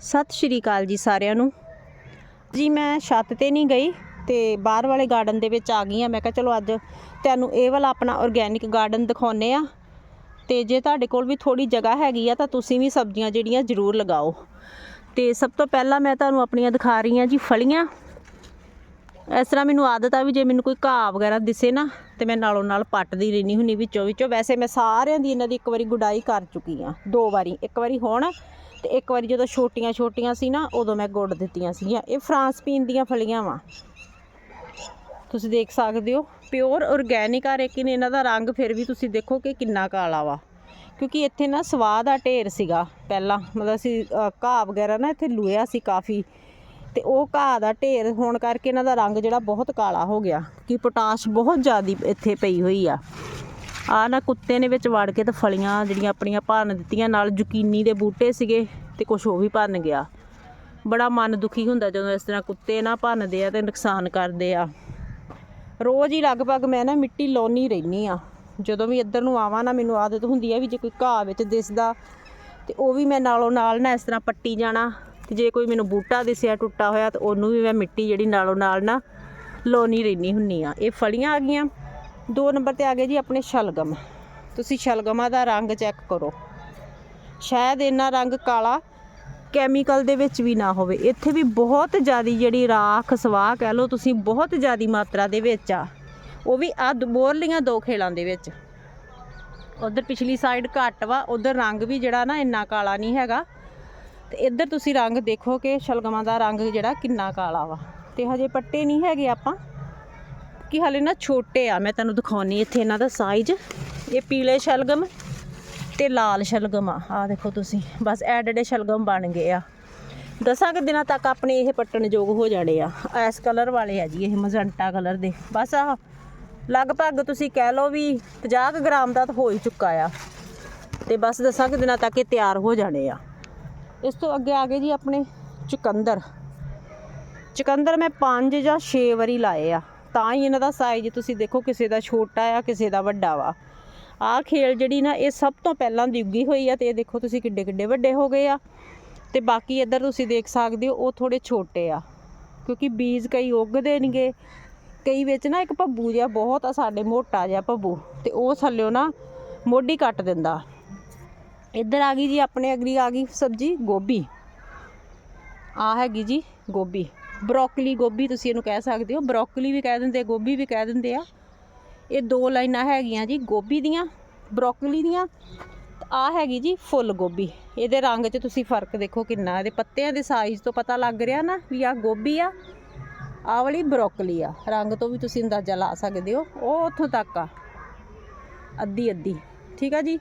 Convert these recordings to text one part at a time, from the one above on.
ਸਤਿ ਸ਼੍ਰੀ ਅਕਾਲ ਜੀ ਸਾਰਿਆਂ ਨੂੰ। ਜੀ ਮੈਂ ਛੱਤ ਤੇ ਨਹੀਂ ਗਈ ਤੇ ਬਾਹਰ ਵਾਲੇ ਗਾਰਡਨ ਦੇ ਵਿੱਚ ਆ ਗਈ ਆ ਮੈਂ ਕਿਹਾ ਚਲੋ ਅੱਜ ਤੁਹਾਨੂੰ ਇਹ ਵਾਲਾ ਆਪਣਾ ਆਰਗੈਨਿਕ ਗਾਰਡਨ ਦਿਖਾਉਨੇ ਆ ਤੇ ਜੇ ਤੁਹਾਡੇ ਕੋਲ ਵੀ ਥੋੜੀ ਜਗ੍ਹਾ ਹੈਗੀ ਆ ਤਾਂ ਤੁਸੀਂ ਵੀ ਸਬਜ਼ੀਆਂ ਜਿਹੜੀਆਂ ਜ਼ਰੂਰ ਲਗਾਓ। ਤੇ ਸਭ ਤੋਂ ਪਹਿਲਾਂ ਮੈਂ ਤੁਹਾਨੂੰ ਆਪਣੀਆਂ ਦਿਖਾ ਰਹੀ ਆ ਜੀ ਫਲੀਆਂ। ਇਸ ਤਰ੍ਹਾਂ ਮੈਨੂੰ ਆਦਤ ਆ ਵੀ ਜੇ ਮੈਨੂੰ ਕੋਈ ਘਾਹ ਵਗੈਰਾ ਦਿਸੇ ਨਾ ਤੇ ਮੈਂ ਨਾਲੋਂ ਨਾਲ ਪੱਟਦੀ ਰਹਿਣੀ ਹੁੰਨੀ ਵਿੱਚੋਂ ਵਿੱਚੋਂ ਵੈਸੇ ਮੈਂ ਸਾਰਿਆਂ ਦੀ ਇਹਨਾਂ ਦੀ ਇੱਕ ਵਾਰੀ ਗੁਡਾਈ ਕਰ ਚੁੱਕੀ ਆ ਦੋ ਵਾਰੀ। ਇੱਕ ਵਾਰੀ ਹੁਣ ਤੇ ਇੱਕ ਵਾਰੀ ਜਦੋਂ ਛੋਟੀਆਂ ਛੋਟੀਆਂ ਸੀ ਨਾ, ਉਦੋਂ ਮੈਂ ਗੁੱਡ ਦਿੱਤੀਆਂ ਸੀਗੀਆਂ। ਇਹ ਫਰਾਂਸ ਪੀਨ ਦੀਆਂ ਫਲੀਆਂ ਵਾ। ਤੁਸੀਂ ਦੇਖ ਸਕਦੇ ਹੋ, ਪਿਓਰ ਆਰਗੈਨਿਕ ਆ, ਲੇਕਿਨ ਇਹਨਾਂ ਦਾ ਰੰਗ ਫਿਰ ਵੀ ਤੁਸੀਂ ਦੇਖੋ ਕਿ ਕਿੰਨਾ ਕਾਲਾ ਵਾ। ਕਿਉਂਕਿ ਇੱਥੇ ਨਾ ਸਵਾਹ ਦਾ ਢੇਰ ਸੀਗਾ ਪਹਿਲਾਂ। ਮਤਲਬ ਅਸੀਂ ਘਾਹ ਵਗੈਰਾ ਨਾ ਇੱਥੇ ਲੁਇਆ ਸੀ ਕਾਫੀ। ਤੇ ਉਹ ਘਾਹ ਦਾ ਢੇਰ ਹੋਣ ਕਰਕੇ ਇਹਨਾਂ ਦਾ ਰੰਗ ਜਿਹੜਾ ਬਹੁਤ ਕਾਲਾ ਹੋ ਗਿਆ, ਕਿ ਪੋਟਾਸ਼ ਬਹੁਤ ਜ਼ਿਆਦਾ ਇੱਥੇ ਪਈ ਹੋਈ ਆ। ਆ ਨਾ ਕੁੱਤੇ ਨੇ ਵਿੱਚ ਵੜ ਕੇ ਤੇ ਫਲੀਆਂ ਜਿਹੜੀਆਂ ਆਪਣੀਆਂ ਭਰਨ ਦਿੱਤੀਆਂ, ਨਾਲ ਜ਼ੁਕੀਨੀ ਦੇ ਬੂਟੇ ਸੀਗੇ ਤੇ ਕੁਝ ਉਹ ਵੀ ਭੰਨ ਗਿਆ। ਬੜਾ ਮਨ ਦੁਖੀ ਹੁੰਦਾ ਜਦੋਂ ਇਸ ਤਰ੍ਹਾਂ ਕੁੱਤੇ ਨਾ ਭੰਨਦੇ ਆ ਤੇ ਨੁਕਸਾਨ ਕਰਦੇ ਆ। ਰੋਜ਼ ਹੀ ਲਗਭਗ ਮੈਂ ਨਾ ਮਿੱਟੀ ਲਾਉਣੀ ਰਹਿਨੀ ਆ। ਜਦੋਂ ਵੀ ਇੱਧਰ ਨੂੰ ਆਵਾਂ ਨਾ ਮੈਨੂੰ ਆਦਤ ਹੁੰਦੀ ਆ ਵੀ ਜੇ ਕੋਈ ਘਾਹ ਵਿੱਚ ਦਿਸਦਾ ਤੇ ਉਹ ਵੀ ਮੈਂ ਨਾਲੋਂ ਨਾਲ ਨਾ ਇਸ ਤਰ੍ਹਾਂ ਪੱਟੀ ਜਾਣਾ ਤੇ ਜੇ ਕੋਈ ਮੈਨੂੰ ਬੂਟਾ ਦਿਸਿਆ, ਟੁੱਟਾ ਹੋਇਆ ਤਾਂ ਉਹਨੂੰ ਵੀ ਮੈਂ ਮਿੱਟੀ ਜਿਹੜੀ ਨਾਲੋਂ ਨਾਲ ਨਾ ਲਾਉਣੀ ਰਹਿਨੀ ਹੁੰਨੀ ਆ। ਇਹ ਫਲੀਆਂ ਆ ਗਈਆਂ। ਦੋ ਨੰਬਰ ਤੇ ਆ ਗਏ ਜੀ ਆਪਣੇ ਸ਼ਲਗਮ। ਤੁਸੀਂ ਸ਼ਲਗਮਾਂ ਦਾ ਰੰਗ ਚੈੱਕ ਕਰੋ। ਸ਼ਾਇਦ ਇਹਨਾਂ ਰੰਗ ਕਾਲਾ ਕੈਮੀਕਲ ਦੇ ਵਿੱਚ ਵੀ ਨਾ ਹੋਵੇ। ਇੱਥੇ ਵੀ ਬਹੁਤ ਜ਼ਿਆਦੀ ਜਿਹੜੀ ਰਾਖ ਸਵਾਹ ਕਹਿ ਲਓ ਤੁਸੀਂ, ਬਹੁਤ ਜ਼ਿਆਦੀ ਮਾਤਰਾ ਦੇ ਵਿੱਚ ਆ। ਉਹ ਵੀ ਆ ਬੋਰਲੀਆਂ ਦੋ ਖੇਲਾਂ ਦੇ ਵਿੱਚ। ਉਧਰ ਪਿਛਲੀ ਸਾਈਡ ਘੱਟ ਵਾ, ਉਧਰ ਰੰਗ ਵੀ ਜਿਹੜਾ ਨਾ ਇੰਨਾ ਕਾਲਾ ਨਹੀਂ ਹੈਗਾ। ਤੇ ਇੱਧਰ ਤੁਸੀਂ ਰੰਗ ਦੇਖੋ ਕਿ ਸ਼ਲਗਮਾਂ ਦਾ ਰੰਗ ਜਿਹੜਾ ਕਿੰਨਾ ਕਾਲਾ ਵਾ। ਤੇ ਹਜੇ ਪੱਟੇ ਨਹੀਂ ਹੈਗੇ ਆਪਾਂ। ਕਿ ਹਾਲੇ ਨਾ ਛੋਟੇ ਆ, ਮੈਂ ਤੁਹਾਨੂੰ ਦਿਖਾਉਣੀ ਇੱਥੇ ਇਹਨਾਂ ਦਾ ਸਾਈਜ਼ ਇਹ ਪੀਲੇ ਸ਼ਲਗਮ ਤੇ ਲਾਲ ਸ਼ਲਗਮ ਆ। ਆ ਦੇਖੋ ਤੁਸੀਂ, ਬਸ ਐਡ ਸ਼ਲਗਮ ਬਣ ਗਏ ਆ। ਦਸਾਂ ਕੁ ਦਿਨਾਂ ਤੱਕ ਆਪਣੇ ਇਹ ਪੱਟਣ ਯੋਗ ਹੋ ਜਾਣੇ ਆ। ਐਸ ਕਲਰ ਵਾਲੇ ਆ ਜੀ, ਇਹ ਮਜੰਟਾ ਕਲਰ ਦੇ। ਬਸ ਆ ਲਗਭਗ ਤੁਸੀਂ ਕਹਿ ਲਓ ਵੀ 50 ਕੁ ਗ੍ਰਾਮ ਦਾ ਤਾਂ ਹੋ ਹੀ ਚੁੱਕਾ ਆ। ਤੇ ਬਸ ਦਸਾਂ ਕੁ ਦਿਨਾਂ ਤੱਕ ਇਹ ਤਿਆਰ ਹੋ ਜਾਣੇ ਆ। ਇਸ ਤੋਂ ਅੱਗੇ ਆ ਗਏ ਜੀ ਆਪਣੇ ਚੁਕੰਦਰ। ਚੁਕੰਦਰ ਮੈਂ 5 ਜਾਂ 6 ਵਾਰੀ ਲਾਏ ਆ। ਤਾਂ ਹੀ ਇਹਨਾਂ ਦਾ ਸਾਈਜ਼ ਤੁਸੀਂ ਦੇਖੋ ਕਿਸੇ ਦਾ ਛੋਟਾ ਆ, ਕਿਸੇ ਦਾ ਵੱਡਾ ਵਾ। ਆਹ ਖੇਲ ਜਿਹੜੀ ਨਾ, ਇਹ ਸਭ ਤੋਂ ਪਹਿਲਾਂ ਦੀ ਉੱਗੀ ਹੋਈ ਆ ਤੇ ਇਹ ਦੇਖੋ ਤੁਸੀਂ ਕਿੱਡੇ ਕਿੱਡੇ ਵੱਡੇ ਹੋ ਗਏ ਆ। ਤੇ ਬਾਕੀ ਇੱਧਰ ਤੁਸੀਂ ਦੇਖ ਸਕਦੇ ਹੋ, ਉਹ ਥੋੜੇ ਛੋਟੇ ਆ, ਕਿਉਂਕਿ ਬੀਜ ਕਈ ਉੱਗਦੇ ਨਹੀਂਗੇ ਕਈ ਵਿੱਚ ਨਾ ਇੱਕ ਭੱਬੂ ਜਿਹਾ ਬਹੁਤ ਆ, ਸਾਡੇ ਮੋਟਾ ਜਿਹਾ ਭੱਬੂ, ਤੇ ਉਹ ਥੱਲਿਓ ਨਾ ਮੋਢੀ ਕੱਟ ਦਿੰਦਾ। ਇੱਧਰ ਆ ਗਈ ਜੀ, ਆਪਣੇ ਅਗਲੀ ਆ ਗਈ ਸਬਜੀ, ਗੋਭੀ। ਆ ਹੈਗੀ ਜੀ, ਗੋਭੀ। ਬਰੋਕਲੀ ਗੋਭੀ ਤੁਸੀਂ ਇਹਨੂੰ ਕਹਿ ਸਕਦੇ ਹੋ। ਬਰੋਕਲੀ ਵੀ ਕਹਿ ਦਿੰਦੇ ਗੋਭੀ ਵੀ ਕਹਿ ਦਿੰਦੇ ਆ। ਇਹ ਦੋ ਲਾਈਨਾਂ ਹੈਗੀਆਂ ਜੀ, ਗੋਭੀ ਦੀਆਂ, ਬਰੋਕਲੀ ਦੀਆਂ, ਆ ਹੈਗੀ ਜੀ ਫੁੱਲ ਗੋਭੀ। ਇਹਦੇ ਰੰਗ 'ਚ ਤੁਸੀਂ ਫ਼ਰਕ ਦੇਖੋ ਕਿੰਨਾ, ਇਹਦੇ ਪੱਤਿਆਂ ਦੇ ਸਾਈਜ਼ ਤੋਂ ਪਤਾ ਲੱਗ ਰਿਹਾ ਨਾ ਵੀ ਆ ਗੋਭੀ ਆ, ਆਹ ਵਾਲੀ ਬਰੋਕਲੀ ਆ। ਰੰਗ ਤੋਂ ਵੀ ਤੁਸੀਂ ਅੰਦਾਜ਼ਾ ਲਾ ਸਕਦੇ ਹੋ, ਉਹ ਉੱਥੋਂ ਤੱਕ ਆ। ਅੱਧੀ ਅੱਧੀ, ਠੀਕ ਆ ਜੀ।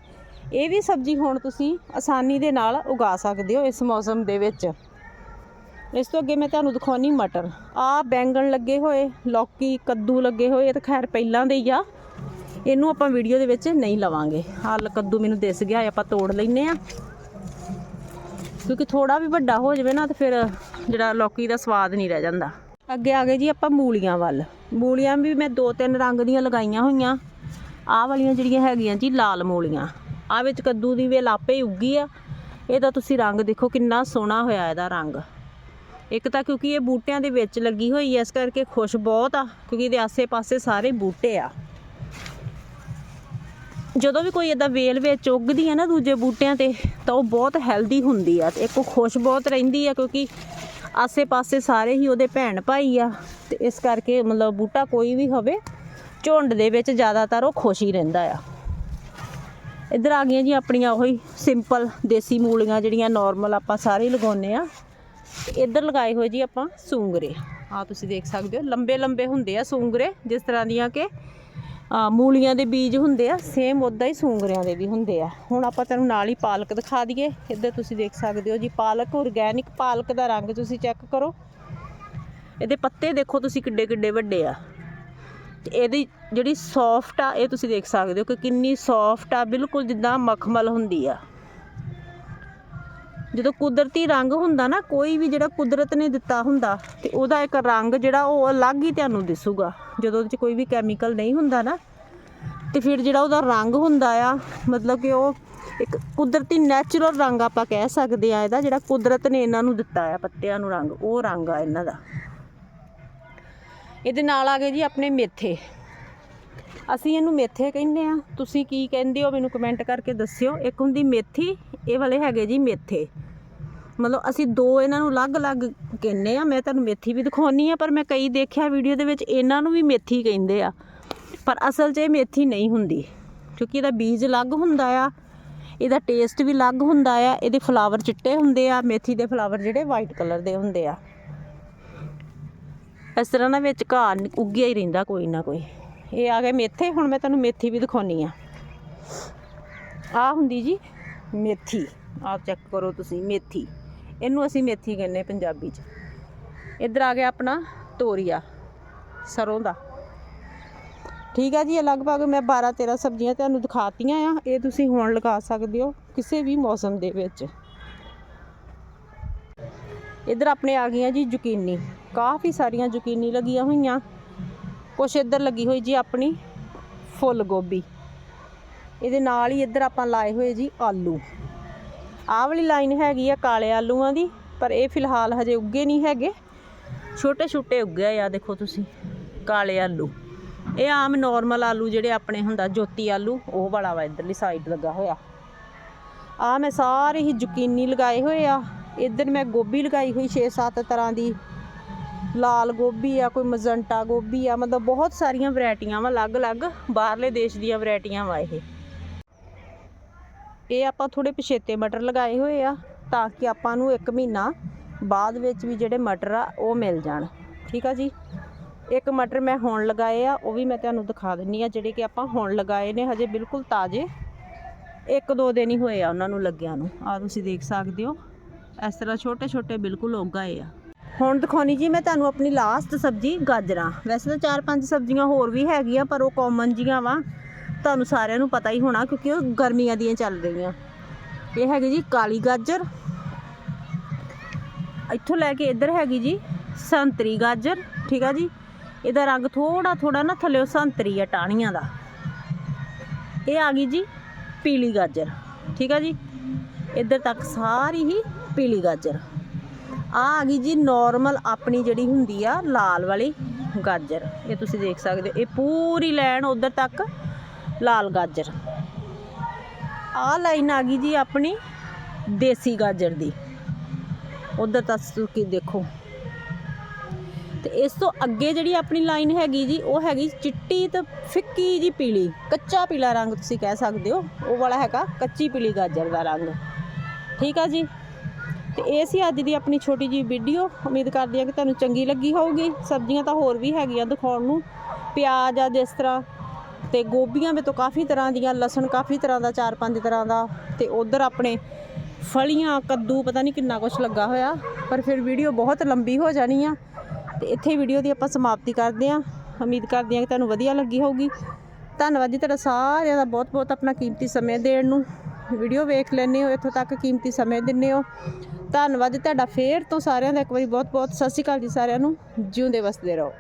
ਇਹ ਵੀ ਸਬਜ਼ੀ ਹੁਣ ਤੁਸੀਂ ਆਸਾਨੀ ਦੇ ਨਾਲ ਉਗਾ ਸਕਦੇ ਹੋ ਇਸ ਮੌਸਮ ਦੇ ਵਿੱਚ। ਇਸ ਤੋਂ ਅੱਗੇ ਮੈਂ ਤੁਹਾਨੂੰ ਦਿਖਾਉਣੀ ਮਟਰ। ਆ ਬੈਂਗਣ ਲੱਗੇ ਹੋਏ, ਲੌਕੀ, ਕੱਦੂ ਲੱਗੇ ਹੋਏ, ਇਹ ਤਾਂ ਖੈਰ ਪਹਿਲਾਂ ਦੇ ਹੀ ਆ। ਇਹਨੂੰ ਆਪਾਂ ਵੀਡੀਓ ਦੇ ਵਿੱਚ ਨਹੀਂ ਲਵਾਂਗੇ। ਹਾਲ ਕੱਦੂ ਮੈਨੂੰ ਦਿਸ ਗਿਆ ਆਪਾਂ ਤੋੜ ਲੈਨੇ ਆ ਕਿਉਂਕਿ ਥੋੜਾ ਵੀ ਵੱਡਾ ਹੋ ਜਾਵੇ ਨਾ, ਤਾਂ ਫਿਰ ਜਿਹੜਾ ਲੌਕੀ ਦਾ ਸਵਾਦ ਨਹੀਂ ਰਹਿ ਜਾਂਦਾ। ਅੱਗੇ ਆ ਗਏ ਜੀ ਆਪਾਂ ਮੂਲੀਆਂ ਵੱਲ। ਮੂਲੀਆਂ ਵੀ ਮੈਂ ਦੋ ਤਿੰਨ ਰੰਗ ਦੀਆਂ ਲਗਾਈਆਂ ਹੋਈਆਂ। ਆਹ ਵਾਲੀਆਂ ਜਿਹੜੀਆਂ ਹੈਗੀਆਂ ਜੀ, ਲਾਲ ਮੂਲੀਆਂ। ਆ ਵਿੱਚ ਕੱਦੂ ਦੀ ਵੇਲ ਲਾਪੇ ਹੀ ਉੱਗੀ ਆ। ਇਹਦਾ ਤੁਸੀਂ ਰੰਗ ਦੇਖੋ ਕਿੰਨਾ ਸੋਹਣਾ ਹੋਇਆ ਇਹਦਾ ਰੰਗ। ਇੱਕ ਤਾਂ ਕਿਉਂਕਿ ਇਹ ਬੂਟਿਆਂ ਦੇ ਵਿੱਚ ਲੱਗੀ ਹੋਈ ਐ ਇਸ ਕਰਕੇ ਖੁਸ਼ ਬਹੁਤ ਆ, ਕਿਉਂਕਿ ਇਹਦੇ ਆਸੇ-ਪਾਸੇ ਸਾਰੇ ਬੂਟੇ ਆ। ਜਦੋਂ ਵੀ ਕੋਈ ਇਦਾਂ ਵੇਲ ਵਿੱਚ ਉੱਗਦੀ ਹੈ ਨਾ ਦੂਜੇ ਬੂਟਿਆਂ ਤੇ, ਤਾਂ ਉਹ ਬਹੁਤ ਹੈਲਦੀ ਹੁੰਦੀ ਆ ਤੇ ਇੱਕ ਉਹ ਖੁਸ਼ ਬਹੁਤ ਰਹਿੰਦੀ ਆ, ਕਿਉਂਕਿ ਆਸੇ-ਪਾਸੇ ਸਾਰੇ ਹੀ ਉਹਦੇ ਭੈਣ ਭਾਈ ਆ, ਤੇ ਇਸ ਕਰਕੇ ਮਤਲਬ ਬੂਟਾ ਕੋਈ ਵੀ ਹੋਵੇ, ਝੁੰਡ ਦੇ ਵਿੱਚ ਜ਼ਿਆਦਾਤਰ ਉਹ ਖੁਸ਼ ਹੀ ਰਹਿੰਦਾ ਆ। ਇੱਧਰ ਆ ਗਈਆਂ ਜੀ ਆਪਣੀਆਂ ਉਹੀ ਸਿੰਪਲ ਦੇਸੀ ਮੂਲੀਆਂ ਜਿਹੜੀਆਂ ਨਾਰਮਲ ਆਪਾਂ ਸਾਰੇ ਲਗਾਉਂਦੇ ਆ। ਤੇ ਇੱਧਰ ਲਗਾਏ ਹੋਏ ਜੀ ਆਪਾਂ ਸੂੰਗਰੇ। ਆ ਤੁਸੀਂ ਦੇਖ ਸਕਦੇ ਹੋ, ਲੰਬੇ ਲੰਬੇ ਹੁੰਦੇ ਆ ਸੂੰਗਰੇ, ਜਿਸ ਤਰ੍ਹਾਂ ਦੀਆਂ ਕਿ ਮੂਲੀਆਂ ਦੇ ਬੀਜ ਹੁੰਦੇ ਆ ਸੇਮ ਉਦਾਂ ਹੀ ਸੂੰਗਰਿਆਂ ਦੇ ਵੀ ਹੁੰਦੇ ਆ। ਹੁਣ ਆਪਾਂ ਤੁਹਾਨੂੰ ਨਾਲ ਹੀ ਪਾਲਕ ਦਿਖਾ ਦਈਏ। ਇੱਧਰ ਤੁਸੀਂ ਦੇਖ ਸਕਦੇ ਹੋ ਜੀ, ਪਾਲਕ ਆਰਗੈਨਿਕ ਪਾਲਕ ਦਾ ਰੰਗ ਤੁਸੀਂ ਚੈੱਕ ਕਰੋ। ਇਹਦੇ ਪੱਤੇ ਦੇਖੋ ਤੁਸੀਂ ਕਿੱਡੇ ਕਿੱਡੇ ਵੱਡੇ ਆ। ਤੇ ਇਹਦੀ ਜਿਹੜੀ ਸੌਫਟ ਆ, ਇਹ ਤੁਸੀਂ ਦੇਖ ਸਕਦੇ ਹੋ ਕਿ ਕਿੰਨੀ ਸੌਫਟ ਆ, ਬਿਲਕੁਲ ਜਿੱਦਾਂ ਮਖਮਲ ਹੁੰਦੀ ਆ। ਜਦੋਂ ਕੁਦਰਤੀ ਰੰਗ ਹੁੰਦਾ ਨਾ, ਕੋਈ ਵੀ ਜਿਹੜਾ ਕੁਦਰਤ ਨੇ ਦਿੱਤਾ ਹੁੰਦਾ ਤੇ ਉਹਦਾ ਇੱਕ ਰੰਗ ਜਿਹੜਾ ਉਹ ਅਲੱਗ ਹੀ ਤੁਹਾਨੂੰ ਦਿਸੂਗਾ। ਜਦੋਂ ਉਹਦੇ 'ਚ ਕੋਈ ਵੀ ਕੈਮੀਕਲ ਨਹੀਂ ਹੁੰਦਾ ਨਾ, ਤੇ ਫਿਰ ਜਿਹੜਾ ਉਹਦਾ ਰੰਗ ਹੁੰਦਾ ਆ, ਮਤਲਬ ਕਿ ਉਹ ਇੱਕ ਕੁਦਰਤੀ ਨੈਚੁਰਲ ਰੰਗ ਆਪਾਂ ਕਹਿ ਸਕਦੇ ਆ ਇਹਦਾ, ਜਿਹੜਾ ਕੁਦਰਤ ਨੇ ਇਹਨਾਂ ਨੂੰ ਦਿੱਤਾ ਆ, ਪੱਤਿਆਂ ਨੂੰ ਰੰਗ, ਉਹ ਰੰਗ ਆ ਇਹਨਾਂ ਦਾ। ਇਹਦੇ ਨਾਲ ਆ ਗਏ ਜੀ ਆਪਣੇ ਮੇਥੇ। ਅਸੀਂ ਇਹਨੂੰ ਮੇਥੇ ਕਹਿੰਦੇ ਆ। ਤੁਸੀਂ ਕੀ ਕਹਿੰਦੇ ਹੋ? ਮੈਨੂੰ ਕਮੈਂਟ ਕਰਕੇ ਦੱਸਿਓ। ਇੱਕ ਹੁੰਦੀ ਮੇਥੀ ਇਹ ਵਾਲੇ ਹੈਗੇ ਜੀ ਮੇਥੇ। ਮਤਲਬ ਅਸੀਂ ਦੋ ਇਹਨਾਂ ਨੂੰ ਅਲੱਗ-ਅਲੱਗ ਕਹਿੰਦੇ ਆ, ਮੈਂ ਤੁਹਾਨੂੰ ਮੇਥੀ ਵੀ ਦਿਖਾਉਣੀ ਆ, ਪਰ ਮੈਂ ਕਈ ਦੇਖਿਆ ਵੀਡੀਓ ਦੇ ਵਿੱਚ ਇਹਨਾਂ ਨੂੰ ਵੀ ਮੇਥੀ ਕਹਿੰਦੇ ਆ। ਪਰ ਅਸਲ 'ਚ ਇਹ ਮੇਥੀ ਨਹੀਂ ਹੁੰਦੀ, ਕਿਉਂਕਿ ਇਹਦਾ ਬੀਜ ਅਲੱਗ ਹੁੰਦਾ ਆ, ਇਹਦਾ ਟੇਸਟ ਵੀ ਅਲੱਗ ਹੁੰਦਾ ਆ, ਇਹਦੇ ਫਲਾਵਰ ਚਿੱਟੇ ਹੁੰਦੇ ਆ, ਮੇਥੀ ਦੇ ਫਲਾਵਰ ਜਿਹੜੇ ਵਾਈਟ ਕਲਰ ਦੇ ਹੁੰਦੇ ਆ। ਇਸ ਤਰ੍ਹਾਂ ਨਾ ਵਿੱਚ ਘਾਹ ਉੱਗਿਆ ਹੀ ਰਹਿੰਦਾ ਕੋਈ ਨਾ ਕੋਈ। ਇਹ ਆ ਗਏ ਮੇਥੇ, ਹੁਣ ਮੈਂ ਤੁਹਾਨੂੰ ਮੇਥੀ ਵੀ ਦਿਖਾਉਣੀ ਆ। ਆ ਹੁੰਦੀ ਜੀ ਮੇਥੀ। ਆਪ ਚੈੱਕ ਕਰੋ ਤੁਸੀਂ, ਮੇਥੀ। ਇਹਨੂੰ ਅਸੀਂ ਮੇਥੀ ਕਹਿੰਦੇ ਪੰਜਾਬੀ 'ਚ। ਇੱਧਰ ਆ ਗਿਆ ਆਪਣਾ ਤੋਰੀਆ, ਸਰੋਂ ਦਾ। ਠੀਕ ਹੈ ਜੀ, ਇਹ ਲਗਭਗ ਮੈਂ 12 13 ਸਬਜ਼ੀਆਂ ਤੁਹਾਨੂੰ ਦਿਖਾਤੀਆਂ ਆ। ਇਹ ਤੁਸੀਂ ਹੁਣ ਲਗਾ ਸਕਦੇ ਹੋ ਕਿਸੇ ਵੀ ਮੌਸਮ ਦੇ ਵਿੱਚ। ਇੱਧਰ ਆਪਣੇ ਆ ਗਈਆਂ ਜੀ ਜ਼ੁਕੀਨੀ। ਕਾਫੀ ਸਾਰੀਆਂ ਜ਼ੁਕੀਨੀ ਲੱਗੀਆਂ ਹੋਈਆਂ। ਕੁਛ ਇੱਧਰ ਲੱਗੀ ਹੋਈ ਜੀ ਆਪਣੀ ਫੁੱਲ ਗੋਭੀ। ਇਹਦੇ ਨਾਲ ਹੀ ਇੱਧਰ ਆਪਾਂ ਲਾਏ ਹੋਏ ਜੀ ਆਲੂ। ਆਹ ਵਾਲੀ ਲਾਈਨ ਹੈਗੀ ਆ ਕਾਲੇ ਆਲੂਆਂ ਦੀ, ਪਰ ਇਹ ਫਿਲਹਾਲ ਹਜੇ ਉੱਗੇ ਨਹੀਂ ਹੈਗੇ। ਛੋਟੇ ਛੋਟੇ ਉੱਗੇ ਆ ਦੇਖੋ ਤੁਸੀਂ, ਕਾਲੇ ਆਲੂ। ਇਹ ਆਮ ਨਾਰਮਲ ਆਲੂ ਜਿਹੜੇ ਆਪਣੇ ਹੁੰਦਾ, ਜੋਤੀ ਆਲੂ, ਉਹ ਵਾਲਾ ਵਾ, ਇੱਧਰਲੀ ਸਾਈਡ ਲੱਗਾ ਹੋਇਆ। ਆ ਮੈਂ ਸਾਰੇ ਹੀ ਜ਼ੁਕੀਨੀ ਲਗਾਏ ਹੋਏ ਆ, ਇੱਧਰ ਮੈਂ ਗੋਭੀ ਲਗਾਈ ਹੋਈ 6-7 ਤਰ੍ਹਾਂ ਦੀ। ਲਾਲ ਗੋਭੀ ਆ, ਕੋਈ ਮਜੰਟਾ ਗੋਭੀ ਆ, ਮਤਲਬ ਬਹੁਤ ਸਾਰੀਆਂ ਵੈਰਾਈਟੀਆਂ ਵਾ, ਅਲੱਗ-ਅਲੱਗ, ਬਾਹਰਲੇ ਦੇਸ਼ ਦੀਆਂ ਵੈਰਾਈਟੀਆਂ ਵਾ ਇਹ। ਇਹ ਆਪਾਂ ਥੋੜੇ ਪਿਛੇਤੇ ਮਟਰ ਲਗਾਏ ਹੋਏ ਆ ਤਾਂ ਕਿ ਆਪਾਂ ਨੂੰ 1 ਮਹੀਨਾ ਬਾਅਦ ਵਿੱਚ ਵੀ ਜਿਹੜੇ ਮਟਰ ਆ, ਉਹ ਮਿਲ ਜਾਣ। ਠੀਕ ਆ ਜੀ? ਇੱਕ ਮਟਰ ਮੈਂ ਹੁਣ ਲਗਾਏ ਆ, ਉਹ ਵੀ ਮੈਂ ਤੁਹਾਨੂੰ ਦਿਖਾ ਦਿੰਨੀ ਆ, ਜਿਹੜੇ ਕਿ ਆਪਾਂ ਹੁਣ ਲਗਾਏ ਨੇ, ਹਜੇ ਬਿਲਕੁਲ ਤਾਜ਼ੇ। ਇੱਕ ਦੋ ਦਿਨ ਹੀ ਹੋਏ ਆ ਉਹਨਾਂ ਨੂੰ ਲੱਗਿਆਂ ਨੂੰ। ਆ ਤੁਸੀਂ ਦੇਖ ਸਕਦੇ ਹੋ, ਇਸ ਤਰ੍ਹਾਂ ਛੋਟੇ ਛੋਟੇ ਬਿਲਕੁਲ ਉੱਗ ਆਏ ਆ। ਹੁਣ ਦਿਖਾਉਣੀ ਜੀ ਮੈਂ ਤੁਹਾਨੂੰ ਆਪਣੀ ਲਾਸਟ ਸਬਜ਼ੀ, ਗਾਜਰਾਂ। ਵੈਸੇ ਤਾਂ ਚਾਰ ਪੰਜ ਸਬਜ਼ੀਆਂ ਹੋਰ ਵੀ ਹੈਗੀਆਂ, ਪਰ ਉਹ ਕਾਮਨ ਜੀਆਂ ਵਾ। ਤੁਹਾਨੂੰ ਸਾਰਿਆਂ ਨੂੰ ਪਤਾ ਹੀ ਹੋਣਾ ਕਿਉਂਕਿ ਉਹ ਗਰਮੀਆਂ ਦੀਆਂ ਚੱਲ ਰਹੀਆਂ। ਇਹ ਹੈਗੀ ਜੀ ਕਾਲੀ ਗਾਜਰ। ਇੱਥੋਂ ਲੈ ਕੇ ਇੱਧਰ ਹੈਗੀ ਜੀ ਸੰਤਰੀ ਗਾਜਰ, ਠੀਕ ਆ ਜੀ? ਇਹਦਾ ਰੰਗ ਥੋੜਾ ਥੋੜਾ ਨਾ ਥੱਲੇੋਂ ਸੰਤਰੀ ਆ ਟਾਹਣੀਆਂ ਦਾ। ਇਹ ਆ ਗਈ ਜੀ ਪੀਲੀ ਗਾਜਰ, ਠੀਕ ਆ ਜੀ? ਇੱਧਰ ਤੱਕ ਸਾਰੀ ਹੀ ਪੀਲੀ ਗਾਜਰ। ਆ ਆ ਗਈ ਜੀ ਨਾਰਮਲ ਆਪਣੀ ਜਿਹੜੀ ਹੁੰਦੀ ਆ ਲਾਲ ਵਾਲੀ ਗਾਜਰ। ਇਹ ਤੁਸੀਂ ਦੇਖ ਸਕਦੇ ਹੋ, ਇਹ ਪੂਰੀ ਲੈਣ ਉਧਰ ਤੱਕ। ਲਾਲ ਗਾਜਰ। ਆ ਲਾਈਨ ਆ ਗਈ ਜੀ ਆਪਣੀ ਦੇਸੀ ਗਾਜਰ ਦੀ। ਉਧਰ ਤਾਂ ਤੁਸੀਂ ਦੇਖੋ। ਤੇ ਇਸ ਤੋਂ ਅੱਗੇ ਜਿਹੜੀ ਆਪਣੀ ਲਾਈਨ ਹੈਗੀ ਜੀ, ਉਹ ਹੈਗੀ ਚਿੱਟੀ ਤੇ ਫਿੱਕੀ ਜੀ ਪੀਲੀ। ਕੱਚਾ ਪੀਲਾ ਰੰਗ ਤੁਸੀਂ ਕਹਿ ਸਕਦੇ ਹੋ। ਉਹ ਵਾਲਾ ਹੈਗਾ ਕੱਚੀ ਪੀਲੀ ਗਾਜਰ ਦਾ ਰੰਗ। ਠੀਕ ਆ ਜੀ? ਤੇ ਇਹ ਸੀ ਅੱਜ ਦੀ ਆਪਣੀ ਛੋਟੀ ਜੀ ਵੀਡੀਓ। ਉਮੀਦ ਕਰਦੀ ਹਾਂ ਕਿ ਤੁਹਾਨੂੰ ਚੰਗੀ ਲੱਗੀ ਹੋਊਗੀ। ਸਬਜ਼ੀਆਂ ਤਾਂ ਹੋਰ ਵੀ ਹੈਗੀਆਂ ਦਿਖਾਉਣ ਨੂੰ। ਪਿਆਜ਼ ਆ ਜਿਸ ਤਰ੍ਹਾਂ। ਤੇ ਗੋਭੀਆਂ ਮੇ ਤੋਂ ਕਾਫੀ ਤਰ੍ਹਾਂ ਦੀਆਂ, ਲਸਣ ਕਾਫੀ ਤਰ੍ਹਾਂ ਦਾ, ਚਾਰ ਪੰਜ ਤਰ੍ਹਾਂ ਦਾ ਤੇ ਉਧਰ ਆਪਣੇ ਫਲੀਆਂ, ਕੱਦੂ, ਪਤਾ ਨਹੀਂ ਕਿੰਨਾ ਕੁਝ ਲੱਗਾ ਹੋਇਆ, ਪਰ ਫਿਰ ਵੀਡੀਓ ਬਹੁਤ ਲੰਬੀ ਹੋ ਜਾਣੀ ਆ। ਤੇ ਇੱਥੇ ਵੀਡੀਓ ਦੀ ਆਪਾਂ ਸਮਾਪਤੀ ਕਰਦੇ ਹਾਂ ਉਮੀਦ ਕਰਦੇ ਹਾਂ ਕਿ ਤੁਹਾਨੂੰ ਵਧੀਆ ਲੱਗੀ ਹੋਊਗੀ। ਧੰਨਵਾਦ ਜੀ ਤੁਹਾਡਾ ਸਾਰਿਆਂ ਦਾ ਬਹੁਤ ਬਹੁਤ ਆਪਣਾ ਕੀਮਤੀ ਸਮੇਂ ਦੇਣ ਨੂੰ। ਵੀਡੀਓ ਵੇਖ ਲੈਂਦੇ ਹੋ, ਇੱਥੋਂ ਤੱਕ ਕੀਮਤੀ ਸਮੇਂ ਦਿੰਦੇ ਹੋ। ਧੰਨਵਾਦ ਜੀ ਤੁਹਾਡਾ ਫੇਰ ਤੋਂ ਸਾਰਿਆਂ ਦਾ ਇੱਕ ਵਾਰੀ ਬਹੁਤ ਬਹੁਤ ਸਤਿ ਸ਼੍ਰੀ ਅਕਾਲ ਜੀ ਸਾਰਿਆਂ ਨੂੰ। ਜਿਉਂਦੇ ਵਸਦੇ ਰਹੋ।